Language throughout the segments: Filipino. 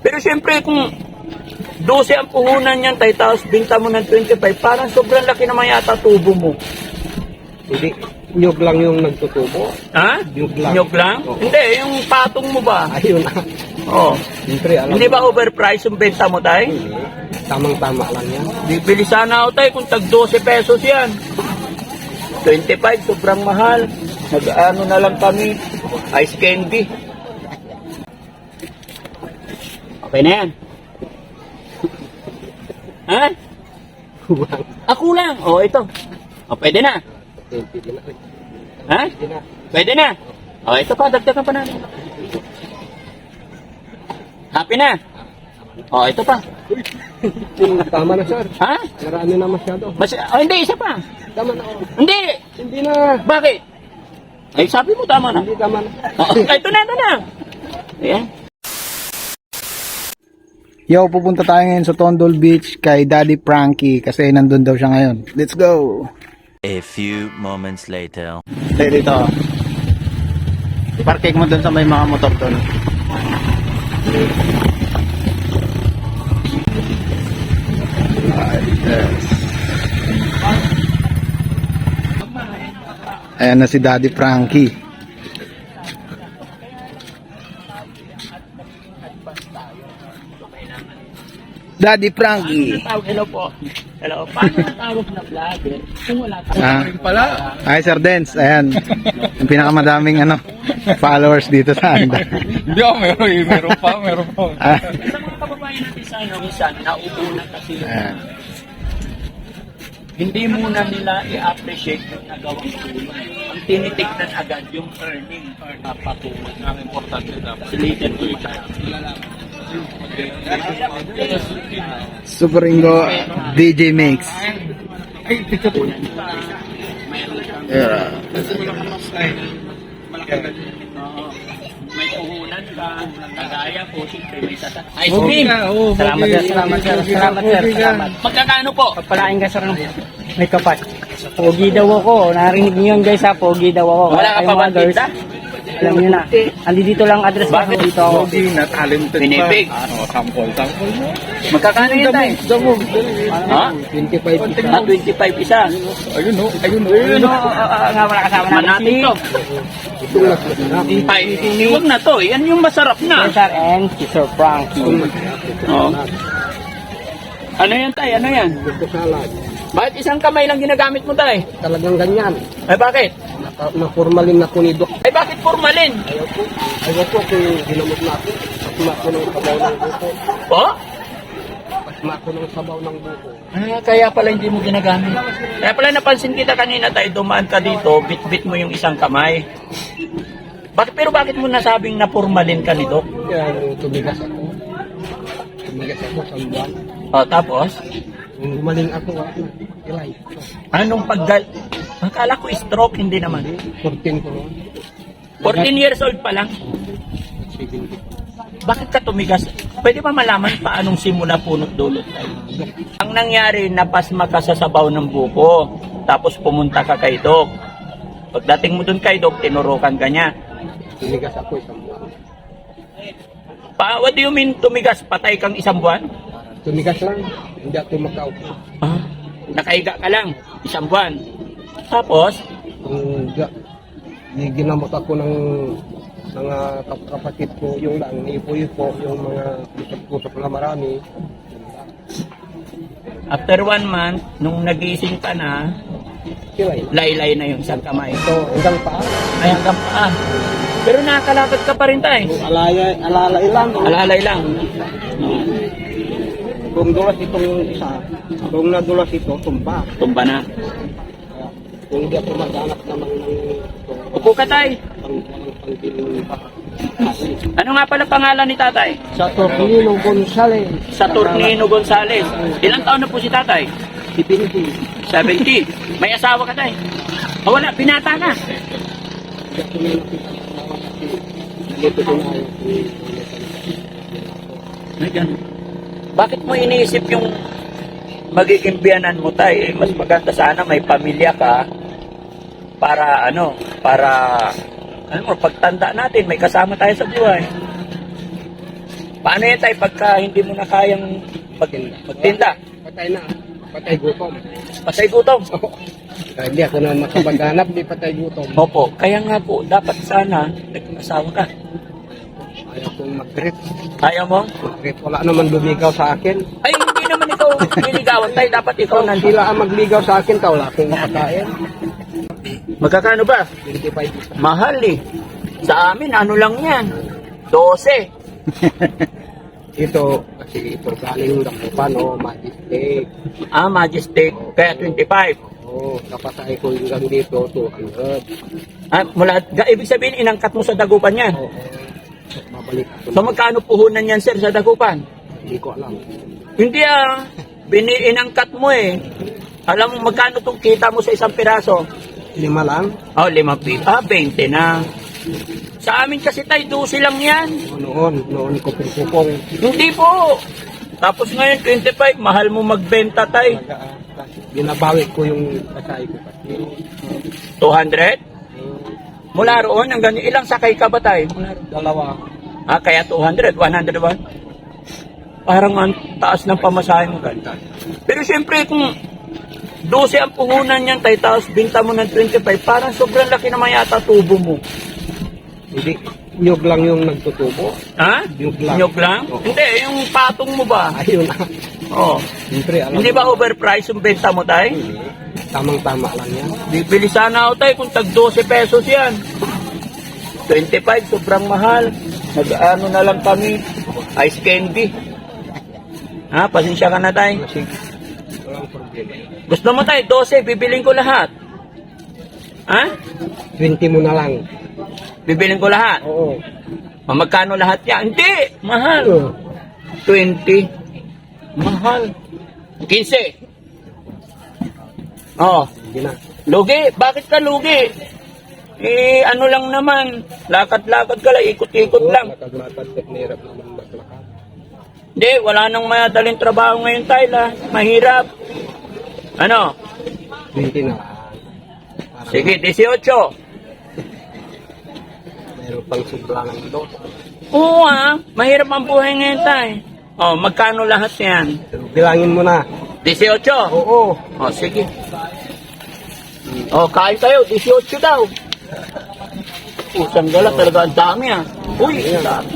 Pero siyempre kung 12 ang puhunan niyan tayo, tapos binta mo ng 25, parang sobrang laki naman yata tubo mo. Hindi, nyug lang yung nagtutubo. Ha? Nyug lang. Nyog lang? Oo. Hindi, yung patong mo ba? Ayun na. Oh. Siyempre, alam Hindi mo, ba overpriced yung benta mo tayo? Hindi. Tamang-tama lang yan. Bibili sana ako tayo kung tag 12 pesos yan. 25, sobrang mahal. Nag-ano na lang kami, ice candy. Okay na yan. ha? Kuwang. Ako lang. O, ito. O, pwede na. Hindi na. Ha? Hindi na. Pwede na. O, ito pa. Dagdagan pa natin. Happy na. O, ito pa. Tama na, sir. Ha? Marami na masyado. Mas, oh, hindi, isa pa. Tama na. oh. Hindi. Hindi na. Bakit? Ay, sabi mo tama na. Hindi tama na. Oh, ito na, ito na. Ayan. Yo, pupunta tayo ngayon sa Tondol Beach kay Daddy Frankie kasi nandun daw siya ngayon. Let's go! A few moments later. Tayo dito. Parking mo dun sa may mga motor dun. Ayan na si Daddy Frankie. Daddy Frankie. Tawag, hello po. Hello. Paano tawag na vlogger kung wala ka? Ah. pala. Hi, Sir Dens. Ayan. Yung pinakamadaming ano, followers dito sa Anda. Hindi ako, meron, eh. meron pa, meron pa. Ah, Sa mga kababayan natin sa ano, minsan, nauuna kasi ayan. hindi muna nila i-appreciate yung nagawang tulong. Ang tinitignan agad yung earning or napatulong. Ang importante na. Slated to it. Super Ringo DJ Mix. Yeah. Oo. May puhunan ka, kagaya po, siyempre may tata. Ice cream! Salamat, sir. Salamat, sir. Salamat, sir. Salamat. Magkakano po? Pagpalain ka, sir. ng May kapat. Pogi daw ako. Narinig niyo yun, guys, ha? Pogi daw ako. Wala ka pa ba tinda? Alam niyo na. Andi dito lang address ko. Bakit? Dito ako. Hindi na talented Binibig. pa. Ano, sample, sample mo. Magkakano yun tayo? Ha? 25 Ah, 25 isa. Ayun, no. Ayun, no. Ayun, no, ah, nga wala kasama namin. Manatin to. Ay, huwag na to. Yan yung masarap na. Yes, sir. And si Sir Frankie. Oh. Ano yan tay? Ano yan? Gusto salad. Bakit isang kamay lang ginagamit mo tay? Talagang ganyan. Ay bakit? Na, na formalin na kunidok. Ay bakit formalin? Ayaw po. Ayaw po kung ginamot natin. Pasma ko ng sabaw ng buko. Po? Pasma ko ng sabaw ng buko. Ah, kaya pala hindi mo ginagamit. Kaya pala napansin kita kanina tayo, dumaan ka dito, bit-bit mo yung isang kamay. Bakit, pero bakit mo nasabing na formalin ka ni Doc? Kaya nung tumigas ako. Tumigas ako sa buwan. O, tapos, Nung gumaling ako, ah, ilay. anong paggal... Akala ko stroke, hindi naman. 14 ko noon. 14 years old pa lang. 17. Bakit ka tumigas? Pwede ba malaman paanong simula punot dulot tayo? Ang nangyari, napasma ka sa sabaw ng buko. Tapos pumunta ka kay Doc. Pagdating mo dun kay Doc, tinurukan ka niya. Tumigas ako isang buwan. Pa, what do you mean tumigas? Patay kang isang buwan? Tumigas lang. Hindi ako makaupo. Ah, nakaiga ka lang, isang buwan. Tapos, Kung di- ginamot ako ng mga kap- kapatid ko, yung lang, ipo-ipo, yung mga kusap-kusap na marami. after one month, nung nagising ka na, laylay na yung isang kamay. Ito, hanggang pa. Ay, hanggang paa. Pero nakakalakad ka pa rin tayo. Alaya, alalay lang. Alalay lang. Kung dulas itong isa, kung nadulas ito, tumba. Tumba na. Kung hindi ako maghanap naman ng Upo ka tay. pang pangbiling pa. Ano nga pala pangalan ni tatay? Sa Tornino Gonzales. Saturnino Gonzales. Ilang taon na po si tatay? Dipinti. 70. May asawa ka tay? O wala, ko na Ay, ganun. Bakit mo iniisip yung magiging biyanan mo tay? Eh, Mas maganda sana may pamilya ka para ano, para ano mo, pagtanda natin, may kasama tayo sa buhay. Paano yan tayo pagka hindi mo na kayang pag, magtinda? Patay na. Patay gutom. Pasay gutom. Hindi ako na makapaghanap, di patay gutom. Opo, kaya nga po, dapat sana nag-asawa ka. Ayaw kong mag-trip. Ayaw mo? Mag-trip. Wala naman lumigaw sa akin. Ay, hindi naman ikaw niligawan tayo. Dapat ikaw Ikaw, nandito. sila ang magligaw sa akin, tao wala akong makakain. Magkakano ba? 25 Mahal eh. Sa amin, ano lang yan? 12. Ito, kasi ito galing Dakupan, o Majestic. Ah, Majestic. Kaya 25. Oo, kapatay ko yung gang dito, 200. Ah, mula, ga, ibig sabihin, inangkat mo sa dagupan yan. Oo, babalik ako. So, magkano puhunan yan, sir, sa dagupan? Hindi ko alam. Hindi ah. Biniinangkat mo eh. Alam mo, magkano itong kita mo sa isang piraso? Lima lang? Oh, lima pi. Ah, 20 na. Sa amin kasi tayo, 12 lang yan. O, Noon, noon ko pupong. Hindi po. Tapos ngayon, 25, mahal mo magbenta tay. Binabawi ko yung kasay ko kasi. 200? Mula roon, hanggang ilang sakay ka ba tay? Dalawa. Ah, kaya 200, 100 ba? Parang ang taas ng pamasahe mo ganda. Pero siyempre, kung 12 ang puhunan niyan tay, tapos binta mo ng 25, parang sobrang laki naman yata tubo mo. Hindi, nyog lang yung nagtutubo. Ha? Nyog lang. Nyog lang? Oo. Hindi, yung patong mo ba? Ayun na. Oh. Siyempre, alam Hindi ba overpriced yung benta mo tay? Hindi. Tamang-tama lang yan. Bibili sana ako tayo kung tag 12 pesos yan. 25, sobrang mahal. Nag-ano na lang kami, ice candy. Ha, pasensya ka na. Kasi, walang problema. Gusto mo tayo, 12, bibiling ko lahat. Ha? 20 mo na lang. Bibiling ko lahat. Oo. O, magkano lahat yan? Hindi, mahal. Oo. 20. Mahal. 15. Oh, Hindi na. lugi. Bakit ka lugi? Eh, ano lang naman. Lakad-lakad ka lang, ikot-ikot lang. Lakad-lakad, hirap naman maglakad. Hindi, wala nang madaling trabaho ngayon, Tyla. Mahirap. Ano? 20 na. Para Sige, 18. Meron pang sobra ng dos. Oo ah, mahirap ang buhay ngayon, Tay. Oh, magkano lahat yan? Bilangin mo na. 18. Oo. Oh, sige. Oh, kain tayo, 18 daw. Usang gala, talaga ang dami ah. Uy, ang dami.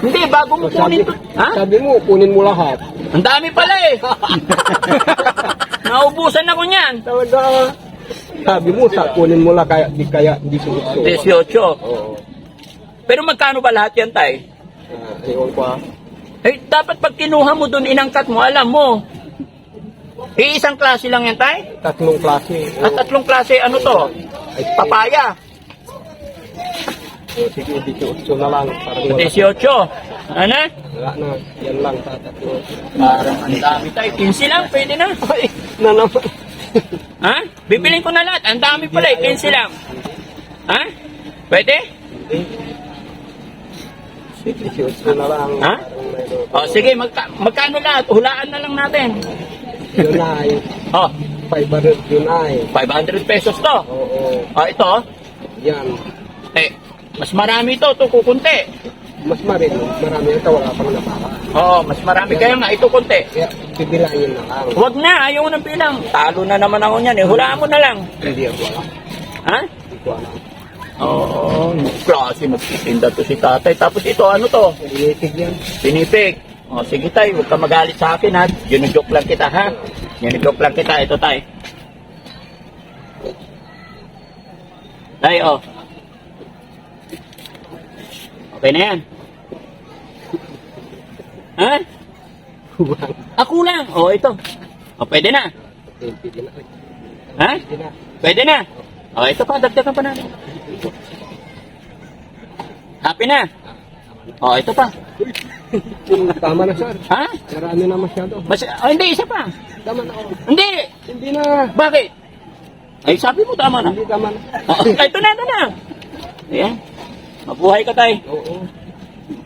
Hindi, bago mo kunin to. Ha? sabi mo, kunin mo lahat. Ang dami pala eh. Naubusan ako niyan. Talaga. Sabi mo, sa kunin mo lang kaya di kaya di suot. 18. Oo. Pero magkano ba lahat yan, Tay? Ah, ayun pa. Eh, dapat pag kinuha mo doon, inangkat mo, alam mo. Eh, isang klase lang yan, Tay? Tatlong klase. At tatlong klase, ano to? Ay, Papaya. Oh, sige, 18 na lang. Wala. 18. Ano? Wala na. Yan lang, tatatlo. Parang ang dami tayo. 15 lang, pwede na. Ay, na naman. Ha? Bibilin ko na lahat. Ang dami pala eh, 15 lang. Ha? Pwede? Sige, 18 na lang. Ha? Parang mayroon. O, sige, magka magkano lahat? Hulaan na lang natin. Yun ay, O, 500 yun ay. 500 pesos to. Oo. O, ito. Yan. Eh, mas marami to. Ito, kukunti. Mas marami. Marami ito, wala pang napaka. Oo, mas marami. Kaya nga, ito kunti. Kaya, bibilangin na lang. Huwag na, ayaw ko ng bilang. Talo na naman ako niyan eh. Hulaan mo na lang. Hindi ako alam. Ha? Hindi ko alam. Oo, oh, klase magtitinda to si tatay. Tapos ito, ano to? Creative yan. Pinipig. O, sige tay, huwag ka magalit sa akin ha. Ginujoke lang kita ha. Ginujoke lang kita. Ito tay. Tay, oh. Okay na yan. Ha? Kulang. Ako lang. O, ito. O, pwede na. Pwede na. Ha? Pwede na. Pwede na. O, ito pa. Dagdagan pa natin. Happy na. O, ito pa. Tama na, sir. Ha? Marami na masyado. Mas, oh, hindi, isa pa. Tama na. oh. Hindi. Hindi na. Bakit? Ay, sabi mo tama na. Hindi tama na. Oh, ito na, ito na. Ayan. Mabuhay ka tay. Oo.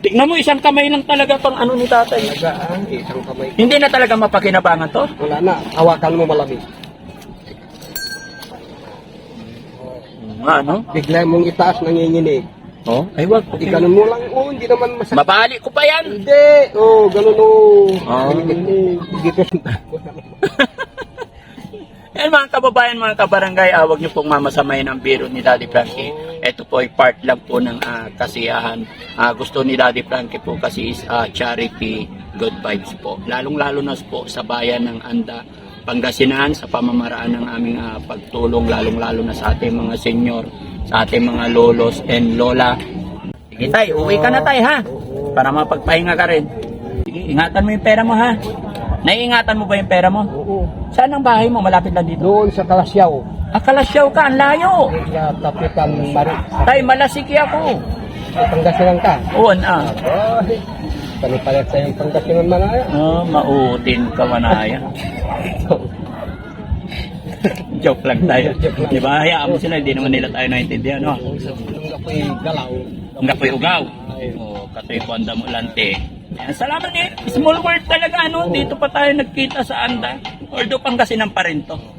Tignan mo, isang kamay lang talaga pang ano ni tatay. Tagaan. Isang kamay. Hindi na talaga mapakinabangan to. Wala na. Hawakan mo malamig. Nga, no? Bigla mong itaas nanginginig. Oh, ay wag. Hindi ganun mo lang, oh, hindi naman masakit. Mabali ko pa yan. Hindi, oh, ganun oh. Oh. Hindi, Dito Yan mga kababayan, mga kabarangay, ah, huwag niyo pong mamasamayin ang biro ni Daddy Frankie. Ito po ay part lang po ng ah, kasiyahan. Ah, gusto ni Daddy Frankie po kasi is ah, charity, good vibes po. Lalong-lalo na po sa bayan ng Anda, Pangasinan, sa pamamaraan ng aming ah, pagtulong, lalong-lalo na sa ating mga senior, sa ating mga lolos and lola. Sige tay, uwi ka na tay ha, para mapagpahinga ka rin. Sige, ingatan mo yung pera mo ha. Naiingatan mo ba yung pera mo? Oo. Saan ang bahay mo? Malapit lang dito. Doon sa Kalasyaw, Akalasyaw ka, ang layo. sa Tapitan Mari, Tay, malasiki ako. sa Pangasinan ka. Oo, ah. Ay, panipalit sa yung Pangasinan Manaya. Oh, mautin ka manaya. Joke lang tayo. Di ba? Hayaan mo sila, hindi naman nila tayo naintindihan, no? Nung ako'y galaw, Ang kapoy ugaw. Oo, katoy ko anda mo lante. Salamat eh. Small world talaga, ano? Dito pa tayo nagkita sa anda. Although Pangasinan pa rin to.